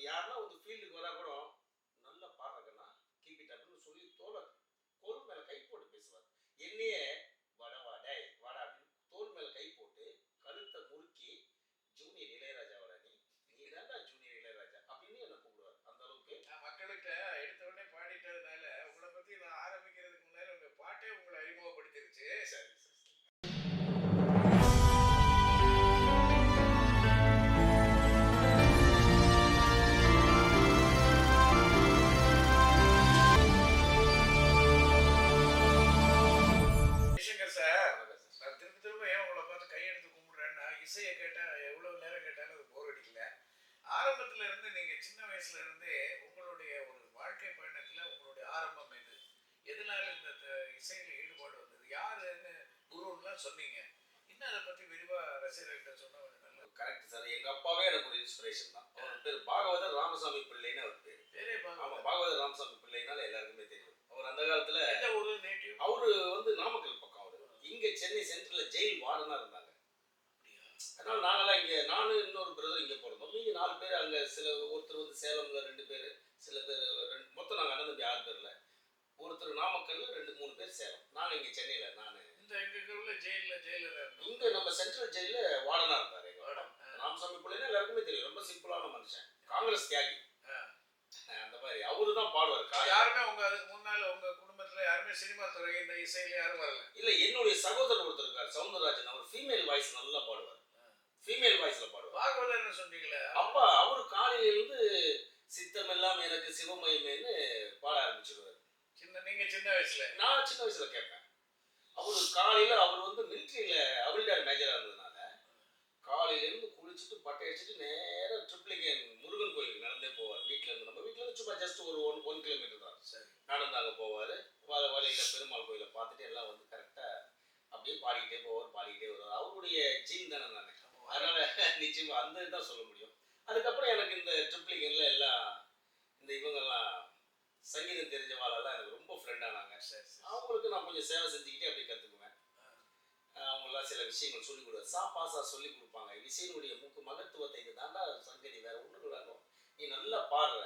அது யாருன்னா வந்து ஃபீல்டுக்கு வரா கூட நல்லா பாடுறாங்கன்னா கீப் இட் அப்படின்னு சொல்லி தோலை தோல் மேல கை போட்டு பேசுவார். என்னையே எவ்வளவு நேரம் கேட்டாலும் அது போர் அடிக்கல. ஆரம்பத்துல இருந்து நீங்க சின்ன வயசுல இருந்தே உங்களுடைய ஒரு வாழ்க்கை பயணத்துல உங்களுடைய ஆரம்பம் எது? எதனால இந்த இசையில ஈடுபாடு வந்தது? யாருன்னு குருன்னுலாம் சொன்னீங்க. இன்னும் அதை பத்தி விரிவா ரசிகர்கள்ட்ட சொன்னா கொஞ்சம் நல்லது கரெக்ட் சார் எங்க அப்பாவே எனக்கு ஒரு இன்ஸ்பிரேஷன் தான். அவர் பேர் பாகவதர் ராமசாமி பிள்ளைன்னு அவர் பேர். பேரே ஆமா பாருங்க பாகவதர் ராமசாமி பிள்ளைனால எல்லாருக்குமே தெரியும். அவர் அந்த காலத்துல ஊரு நேட்டிவ்? அவரு வந்து நாமக்கல் பக்கம் அவரு. இங்க சென்னை சென்ட்ரல்ல ஜெயில் வார்டனா இருந்தாங்க அதனால நாங்கெல்லாம் இங்க நானு இன்னொரு பிரதர் இங்க பிறந்தோம். மீதி நாலு பேர் அங்க சில ஒருத்தர் வந்து சேலம்ல ரெண்டு பேர் சில பேர் ரெண்டு மொத்தம் நாங்க அண்ணன் தம்பி ஆறு பேர்ல. ஒருத்தர் நாமக்கல்ல ரெண்டு மூணு பேர் சேலம். நாங்க இங்க சென்னையில நானு. இந்த எங்க உள்ள ஜெயில ஜெயில இருந்தோம். இங்க நம்ம சென்ட்ரல் ஜெயில வார்டனா இருந்தாரு எங்க அப்பா. வார்டன். ராமசாமி பிள்ளைன்னா எல்லாருக்குமே தெரியும். ரொம்ப சிம்பிளான மனுஷன். காங்கிரஸ் தியாகி. அந்த மாதிரி. அவரு தான் பாடுவார். யாருமே உங்க அதுக்கு முன்னால உங்க குடும்பத்துல யாருமே சினிமா துறை இந்த இசையில யாரும் வரல. இல்ல என்னுடைய சகோதரர் ஒருத்தர் இருக்கார் சவுந்தரராஜன். அவர் ஃபீமேல் வாய்ஸ் நல்லா பாடுவார். ஃபீமேல் வாய்ஸ்ல பாடுவார் பாகவதர்னு சொன்னீங்களே அப்பா அவரு காலையில இருந்து சித்தமெல்லாம் எனக்கு சிவமயமேன்னு பாட ஆரம்பிச்சிருவாரு. சின்ன நீங்க சின்ன வயசுல. நான் சின்ன வயசுல கேட்பேன். அவரு காலையில அவர் வந்து மிலிட்ரியில அவில்டார் மேஜரா இருந்ததுனால காலையில இருந்து குளிச்சுட்டு பட்டை அடிச்சுட்டு நேரா ட்ரிப்ளிகேன் முருகன் கோயிலுக்கு நடந்தே போவார். வீட்ல இருந்து நம்ம வீட்ல இருந்து சும்மா ஜஸ்ட் ஒரு ஒன் ஒன் கிலோமீட்டர் தான். சரி. நடந்து அங்கே போவார். வர வழியில பெருமாள் கோயிலை பார்த்துட்டு எல்லாம் வந்து கரெக்டாக அப்படியே பாடிக்கிட்டே போவார் பாடிக்கிட்டே வருவார். அவருடைய ஜீன் தானே நிச்சயமா அந்த இதுதான் சொல்ல முடியும். அதுக்கப்புறம் எனக்கு இந்த ட்ரிப்ளிகன்ல எல்லாம் இந்த இவங்கெல்லாம் சங்கீதம் தெரிஞ்சவாளெல்லாம் எனக்கு ரொம்ப ஃப்ரெண்டானாங்க சரி சரி அவங்களுக்கு நான் கொஞ்சம் சேவை செஞ்சுக்கிட்டே அப்படியே கற்றுக்குவேன் அவங்களாம் சில விஷயங்கள் சொல்லி கொடுவார் சா பாசா சொல்லி கொடுப்பாங்க. இசையினுடைய மூக்கு மகத்துவத்தை இது தாண்டா சங்கதி வேற ஒன்றும் இல்லாம நீ நல்லா பாடுற.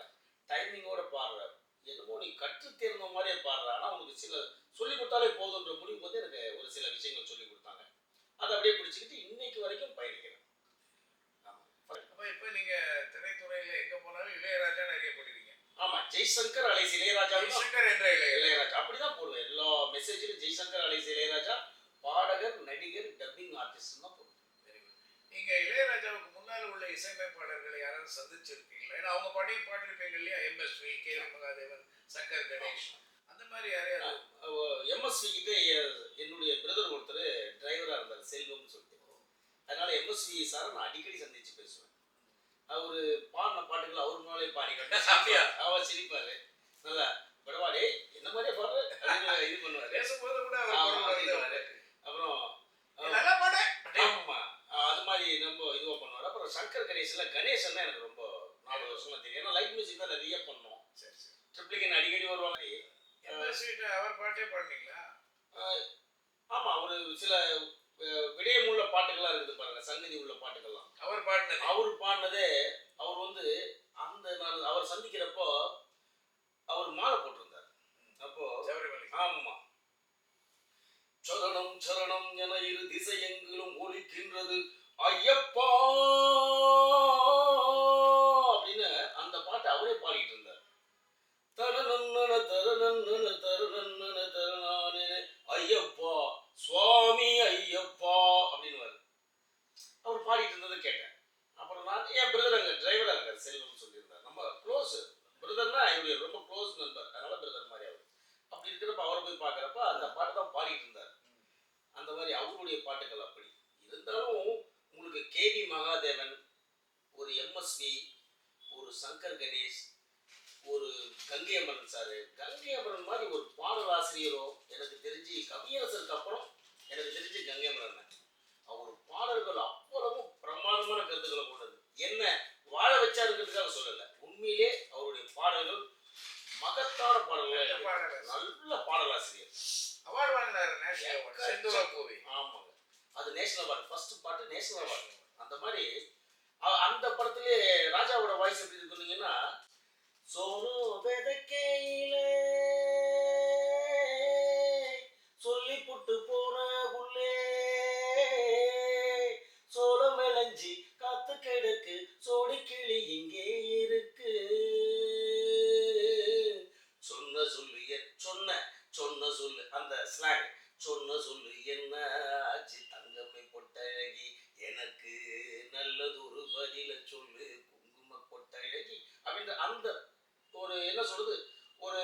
டைமிங்கோட பாடுற. என்னமோ நீ கற்று தேர்ந்த மாதிரியே பாடுற. ஆனால் உனக்கு சில சொல்லி கொடுத்தாலே போதுன்ற முடிவுக்கு வந்து எனக்கு ஒரு சில விஷயங்கள் சொல்லி கொடுத்தாங்க. அதை அப்படியே பிடிச்சிக்கிட்டு இன்னைக்கு வரைக்கும் பயணிக்கிறேன் ஆமா. அப்ப இப்ப நீங்க திரைத்துறையில எங்க போனாலும் இளையராஜா நிறைய போடுவீங்க ஆமா ஜெய்சங்கர் அலைஸ் இளையராஜா ஜெய்சங்கர் என்ற இளைய இளையராஜா. அப்படிதான் போடுவேன். எல்லா மெசேஜிலும் ஜெய்சங்கர் அலைஸ் இளையராஜா பாடகர் நடிகர் டப்பிங் ஆர்டிஸ்ட் தான் போடுவேன். நீங்க இளையராஜாவுக்கு முன்னால உள்ள இசையமைப்பாளர்களை யாராவது சந்திச்சிருக்கீங்களா? ஏன்னா அவங்க பாடிய பாடிருப்பீங்க இல்லையா? எம்எஸ்வி கே மகாதேவன் சங்கர் கணேஷ் அந்த மாதிரி யாரையாவது எம்எஸ்வி கிட்ட என்னுடைய பிரதர் ஒருத்தர் டிரைவரா இருந்தார் செல்வம்னு சொல்லிட்டு. அதனால எம்எஸ்வி சாரை நான் அடிக்கடி சந்திச்சு பேசுவேன். அவரு பாடின பாட்டுகள் அவர் முன்னாலே பாடி? அவர் சிரிப்பாரு. நல்லா படவாடே என்ன மாதிரியே பாடுற இது பண்ணுவாரு. பேசும்போது கூட. அப்புறம் நீ நல்லா பாடு. ஆமா அது மாதிரி ரொம்ப இதுவா பண்ணுவார். அப்புறம் சங்கர் கணேஷ்ல கணேசன் தான் எனக்கு ரொம்ப நாலு வருஷமா தெரியும். ஏன்னா லைட் மியூசிக் தான் நிறைய பண்ணோம் சரி சரி. ட்ரிப்ளிகன் அடிக்கடி வருவாங்க. அவர் பாட்டே பாடுனீங்களா? ஆமா ஒரு சில அஹ், விடயமுள்ள பாட்டுகள்லாம் இருக்குது பாருங்க. சங்கதி உள்ள பாட்டுகள்லாம். அவர் பாடினது? அவர் பாடினதே அவர் வந்து நான் அவர் சந்திக்கிறப்போ அவர் மாலை போட்டிருந்தார். அப்போ ஆமா சரணம் சரணம் என இரு திசையெங்கிலும் ஒலிக்கின்றது. ஐயப்பா அப்படின்னு அந்த பாட்டை அவரே பாடிட்டு இருந்தார் தரநன்னன தரநன்னன தரநன்னன தரநானே ஐயப்பா சுவாமி ஐயப்பா அப்படின்னு அவர் பாடிட்டு இருந்ததை கேட்டேன் அப்புறம் நான் என் பிரதர் அங்கே டிரைவராக இருக்கார் செல்வம் சொல்லியிருந்தார் நம்ம க்ளோஸ் பிரதர்னா என்னுடைய ரொம்ப க்ளோஸ் நண்பர் அதனால பிரதர் மாதிரி அவர் அப்படி இருக்கிறப்ப அவரை போய் பார்க்குறப்ப அந்த பாட்டு தான் பாடிட்டு இருந்தார். அந்த மாதிரி அவருடைய பாட்டுகள் அப்படி. இருந்தாலும் உங்களுக்கு கேவி மகாதேவன் ஒரு எம்எஸ்வி ஒரு சங்கர் கணேஷ் ஒரு கங்கை அமரன் சார் கங்கை அமரன் மாதிரி ஒரு பாடல் ஆசிரியரோ எனக்கு தெரிஞ்சு கவியரசருக்கு அப்புறம் எனக்கு தெரிஞ்சு கங்கை அமரன் அவர் பாடல்கள் அவ்வளவும் பிரமாதமான கருத்துக்களை கொண்டது என்ன வாழ வச்சாருங்கிறதுக்காக சொல்லல உண்மையிலே அவருடைய பாடல்கள் மகத்தான பாடல்கள் நல்ல பாடகர். நல்ல பாடலாசிரியர் அவார்டு வாங்கினாரு நேஷனல் அவார்டு செந்தூர கோவி ஆமாங்க அது நேஷனல் அவார்டு ஃபர்ஸ்ட் பாட்டு நேஷனல் அவார்டு அந்த மாதிரி அ- அந்த படத்திலே ராஜாவோட வாய்ஸ் எப்படி இருக்குன்னீங்கன்னா சோனு வெதக்கையில சொல்லி புட்டு போன உள்ளே சோளம் விளைஞ்சி காத்து கிடக்கு சோடி கிளி இங்கே இருக்கு. சொன்ன சொல்லு சொன்ன சொன்ன சொல்லு. அந்த ஸ்லாங் சொன்ன சொல்லு என்ன ஆச்சு? தங்கமை பொட்டழகி எனக்கு நல்லதொரு பதில சொல்லு. அப்படின்ற அந்த ஒரு என்ன சொல்றது ஒரு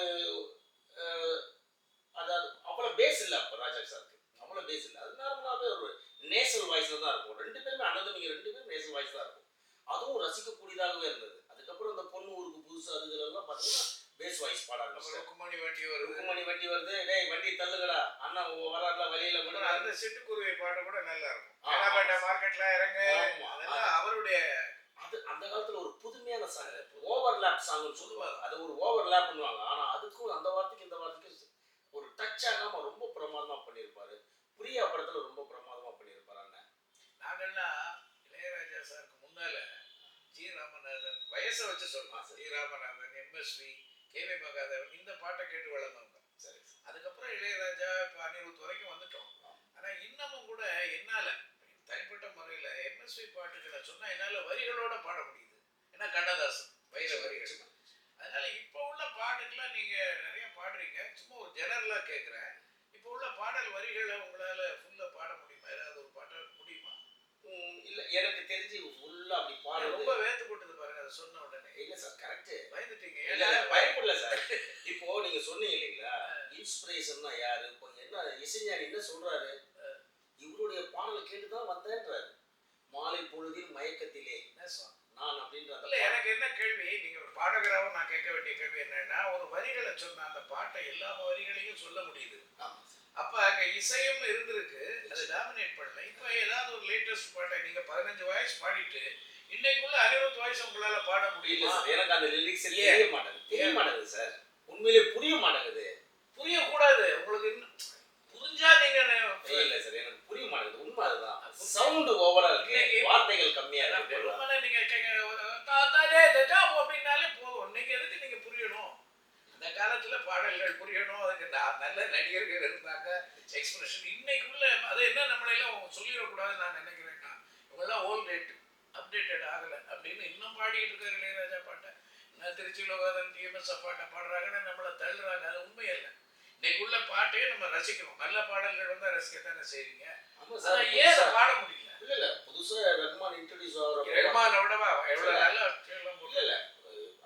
அதாவது அவ்வளோ பேஸ் இல்லை அப்போ ராஜா சாருக்கு. அவ்வளோ பேஸ் இல்லை. அது நார்மலாகவே ஒரு நேசல் வாய்ஸில் தான் இருக்கும். ரெண்டு பேருமே அண்ணன் ரெண்டு பேரும் நேசல் வாய்ஸ் தான் இருக்கும். அதுவும் ரசிக்கக்கூடியதாகவே இருந்தது. அதுக்கப்புறம் அந்த பொண்ணு ஊருக்கு புதுசு அதுகளெல்லாம் பார்த்தீங்கன்னா பேஸ் வாய்ஸ் பாட அப்புறம் ஆரம்பிச்சிட்டாங்க கும்மாணி வண்டி வருது. ருக்குமணி வண்டி வருது. டேய் வண்டி தள்ளுங்கடா. அண்ணா வராருல வழியில மட்டும் அந்த சிட்டுக்குருவி பாட்டு கூட நல்லா இருக்கும். மார்க்கெட்ல இறங்க. அதெல்லாம் அவருடைய அது அந்த காலத்துல ஒரு புதுமையான சாங் ஓவர்லாப் சாங்னு சொல்லுவாங்க. அது ஒரு ஓவர்லாப் பண்ணுவாங்க ஆனா அதுக்கும் அந்த வார்த்தைக்கு இந்த வார்த்தைக்கு ஒரு டச் ஆகாம ரொம்ப பிரமாதமா பண்ணியிருப்பாரு. பிரியா படத்துல ரொம்ப பிரமாதமா பண்ணியிருப்பாரு அண்ணன். நாங்கெல்லாம் இளையராஜா சாருக்கு முன்னால ஜி ராமநாதன் வயசை வச்சு சொல்லலாம் G Ramanathan MSV KV Mahadevan இந்த பாட்டை கேட்டு வளர்ந்தவங்க. சரி அதுக்கப்புறம் இளையராஜா இப்போ அனிருத் வரைக்கும் வந்துட்டோம். ஆனா இன்னமும் கூட என்னால தனிப்பட்ட முறையில எம்எஸ்வி பாட்டுகளை சொன்னா என்னால வரிகளோட பாட முடியுது. ஏன்னா கண்ணதாசன் வைர வரிகள். அதனால இப்போ உள்ள பாட்டுக்கெல்லாம் நீங்க நிறைய பாடுறீங்க. சும்மா ஒரு ஜெனரலா கேட்குறேன் இப்போ உள்ள பாடல் வரிகளை உங்களால ஃபுல்லா பாட முடியுமா? ஏதாவது ஒரு பாட்ட முடியுமா? இல்ல எனக்கு தெரிஞ்சு ஃபுல்லா அப்படி பாடுறது ரொம்ப வேத்து போட்டது பாருங்க அதை சொன்ன உடனே. இல்ல சார் கரெக்ட் பயந்துட்டீங்க. இல்ல பயப்படல சார். இப்போ நீங்க சொன்னீங்க இல்லைங்களா? இன்ஸ்பிரேஷன்னா யாரு? இப்போ என்ன இசைஞானி என்ன சொல்றாரு? இவருடைய பாடலை கேட்டுதான் வந்தேன்றாரு மாலை பொழுதில் மயக்கத்திலே? நான் அப்படின்ற இல்ல. எனக்கு என்ன கேள்வி நீங்க ஒரு பாடகராகவும் நான் கேட்க வேண்டிய கேள்வி என்னன்னா ஒரு வரிகளை சொன்ன அந்த பாட்டை எல்லா வரிகளையும் சொல்ல முடியுது. அப்ப அங்க இசையும் இருந்திருக்கு அது டாமினேட் பண்ணல இப்ப ஏதாவது ஒரு லேட்டஸ்ட் பாட்டை நீங்க பதினஞ்சு வாய்ஸ் பாடிட்டு இன்னைக்குள்ள அறுபது வாய்ஸ் உங்களால பாட சார் எனக்கு அந்த லிரிக்ஸ்? தெரிய மாட்டேங்குது தெரிய? மாட்டேங்குது சார் உண்மையிலே புரிய மாட்டேங்குது புரியக்கூடாது உங்களுக்கு இன்னும் புரிஞ்சா நீங்க ஏய், இல்ல சார் எனக்கு புரிய மாட்டேங்குது உண்மை அதுதான் சவுண்ட் ஓவரா இருக்கு இன்னைக்கு- வார்த்தைகள் கம்மியா அதான் இருக்கு வெறுமனே நீங்க கேக்க- தாத்தா டே தட்டா அப்படின்னாலே போதும் இன்னைக்கு எதுக்கு நீங்க புரியணும் அந்த காலத்துல பாடல்கள் புரியணும் அதுக்கு ந- நல்ல நடிகர்கள் இருந்தாங்க எக்ஸ்பிரஷன் இன்னைக்குள்ள எல்லாம் சொல்லிடக்கூடாதுன்னு நான் நினைக்கிறேன்னா இவங்கெல்லாம் ஓல்ட் ரேட் அப்டேட்டட் ஆகல. அப்படின்னு இன்னும் பாடிட்டு இருக்காரு இளையராஜா பாட்டை. நான் திருச்சி லோகாதன் டிஎம்எஸ் பாட்டை பாடுறாங்கன்னு நம்மளை தள்ளுறாங்க. அது உண்மை இல்லை. இன்னைக்குள்ள பாட்டையே நம்ம ரசிக்கணும் நல்ல பாடல்கள் வந்தா ரசிக்கத்தானே செய்றீங்க. ஏன் அதை பாட முடியல? இல்ல இல்ல. புதுசா ரஹ்மான் இன்ட்ரோடியூஸ் ஆகுறப்ப ரஹ்மான் விடவா? எவ்வளவு நல்ல இல்ல இல்ல.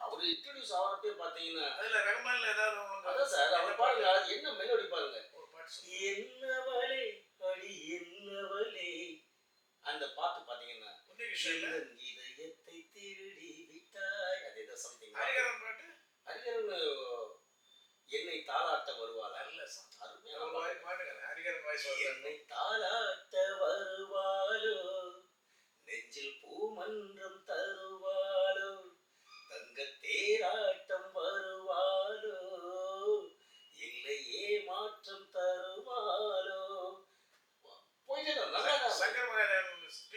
அவர் இன்ட்ரோடியூஸ் ஆகுறப்பே பாத்தீங்கன்னா அதுல ரஹ்மான்ல ஏதாவது அதான் சார் அவர் பாருங்க அது என்ன மெலோடி பாருங்க. ஒரு பாட்டு சொல்லுங்க. என்னவளே என்னவளே அந்த பாட்டு பாத்தீங்கன்னா இதயத்தை திருடி விட்டாய் அது ஏதோ சம்திங் ஹரிஹரன் என்னை தாளாட்ட வருவாள்? வருது. என்னை தாளாட்ட வருவாளோ? நெஞ்சில் பூமன்றம்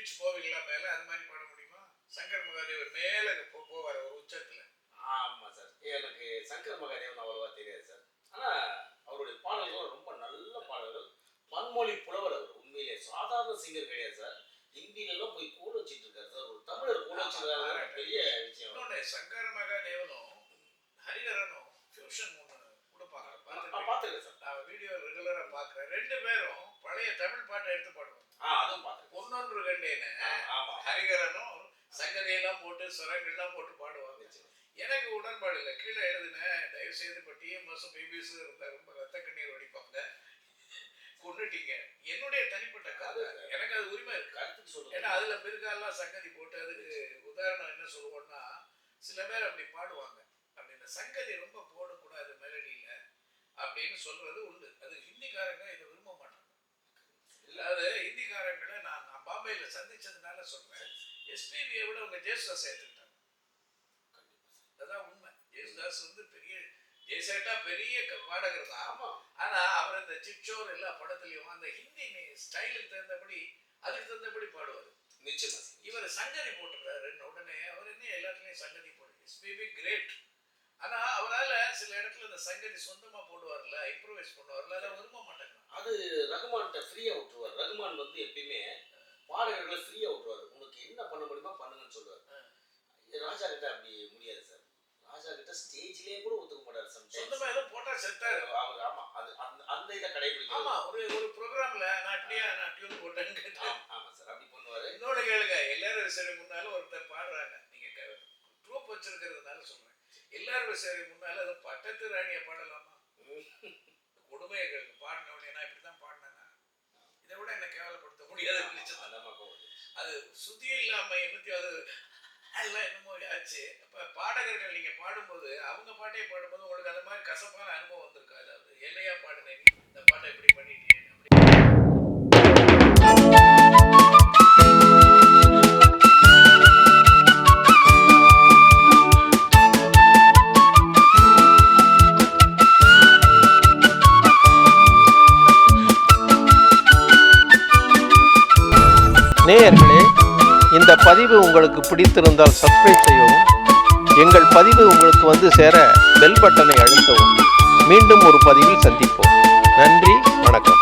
மகாதேவன் மேல அது மாதிரி பாட முடியுமா? சங்கர் மகாதேவர் மேல போ- போவாரு ஒரு உச்சத்துல ஆமா சார் எனக்கு சங்கர் மகாதேவன் அவ்வளவா தெரியாது சார் ஆனா அவருடைய பாடல்கள் ரொம்ப நல்ல பாடல்கள் பன்மொழி புலவர் அவர் உண்மையிலே சாதாரண சிங்கர் கிடையாது சார் ஹிந்தில எல்லாம் போய் கூட வச்சிட்டு இருக்காரு சார் ஒரு தமிழர் கூட வச்சிருக்காரு பெரிய விஷயம் இன்னொன்னு சங்கர் மகாதேவனும் ஹரிஹரனும் ஃபியூஷன் ஒன்று கொடுப்பாங்க நான் பார்த்துருக்கேன். பார்த்துருக்கேன் சார் நான் வீடியோ ரெகுலரா பாக்குறேன் ரெண்டு பேரும் பழைய தமிழ் பாட்டை எடுத்து பாடுவாங்க. ஆ அதுவும் பார்த்துருக்கேன் ஒன்னொன்று கண்டேன்னு ஆமா. ஹரிகரனும் சங்கதியெல்லாம் போட்டு சுரங்கெல்லாம் போட்டு பாடுவாங்க. எனக்கு உடன்பாடு இல்லை. கீழே எழுதின தயவு செய்து இப்போ டிஎம்எஸ் பிபிஎஸ் இருந்தால் ரொம்ப ரத்த கண்ணீர் வடிப்பாங்க. கொண்டுட்டீங்க என்னுடைய தனிப்பட்ட கதை எனக்கு அது உரிமை இருக்கு. ஏன்னா அதுல பிற்காலாம் சங்கதி போட்டு அதுக்கு உதாரணம் என்ன சொல்லுவோம்னா சில பேர் அப்படி பாடுவாங்க. அப்படி இந்த சங்கதி ரொம்ப போடக்கூடாது மெலடியில. அப்படின்னு சொல்றது உண்டு. அது ஹிந்திக்காரங்க இதை விரும்ப மாட்டாங்க. இல்ல அது ஹிந்திக்காரங்களை நான் நான் பாம்பேல சந்திச்சதுனால சொல்றேன். எஸ்பிபியை விட உங்க ஜேசுதாஸ் ஏத்துக்கிட்டாங்க அதான் உண்மை. ஜேசுதாஸ் வந்து பெரிய ஜெயசேட்டா பெரிய பாடகர் தான். ஆமா. ஆனா அவர் அந்த சிச்சோர் எல்லா படத்துலயும் அந்த ஹிந்தி ஸ்டைலுக்கு தகுந்தபடி அதுக்கு தகுந்தபடி பாடுவார். நிச்சயமா. இவர் சங்கரி போட்டுறாரு உடனே அவர் என்ன எல்லாத்துலயும் சங்கதி போடு. எஸ்பிபி கிரேட் ஆனா அவரால சில இடத்துல இந்த சங்கதி சொந்தமா போடுவார்ல இம்ப்ரூவைஸ் பண்ணுவார்ல அதை விரும்ப மாட்டாங்க அது ரகுமான்கிட்ட ஃப்ரீயா விட்டுருவார். ரகுமான் வந்து எப்பயுமே பாடகர்களை ஃப்ரீயா விட்டுருவாரு. உனக்கு என்ன பண்ண முடியுமோ பண்ணுங்கன்னு சொல்லுவார். ராஜா கிட்ட அப்படி முடியாது சார். ராஜா கிட்ட ஸ்டேஜ்லயே கூட ஒத்துக்க மாட்டாரு சொந்தமா sometimes. ஏதோ போட்டா செத்தாரு. அவர் ஆமா அது அந்த அந்த இதை கடைபிடிக்கும் ஆமா ஒரு ஒரு ப்ரோக்ராம்ல நான் இப்படியா நான் டியூன் போட்டேன்னு கேட்டேன். ஆமா சார். அப்படி பண்ணுவாரு. இன்னொன்னு கேளுங்க. எல்லாரும் சரி முன்னால ஒருத்தர் பாடுறாங்க. நீங்க ட்ரூப் வச்சிருக்கிறதுனால சொல்றேன் எல்லாரும் சரி முன்னால அது பட்டத்து ராணியை பாடலாமா? கொடுமையை கேளுங்க. பாடின உடனே நான் இப்படிதான் பாடினேன்னா இதை விட என்ன கேவலப்படுத்த முடியாது. அது சுதியும் இல்லாம என்னத்தையும் அது எல்லாம் என்னமோ ஆச்சு. அப்ப பாடகர்கள் நீங்க பாடும்போது அவங்க பாட்டே பாடும்போது உங்களுக்கு அந்த மாதிரி கசப்பான அனுபவம் வந்திருக்கா? அதாவது என்னையா பாடுனேன் இந்த பாட்டை இப்படி பண்ணிட்டீங்க. பதிவு உங்களுக்கு பிடித்திருந்தால் சப்ஸ்கிரைப் செய்யவும். எங்கள் பதிவு உங்களுக்கு வந்து சேர பெல் பட்டனை அழுத்தவும். மீண்டும் ஒரு பதிவில் சந்திப்போம். நன்றி வணக்கம்.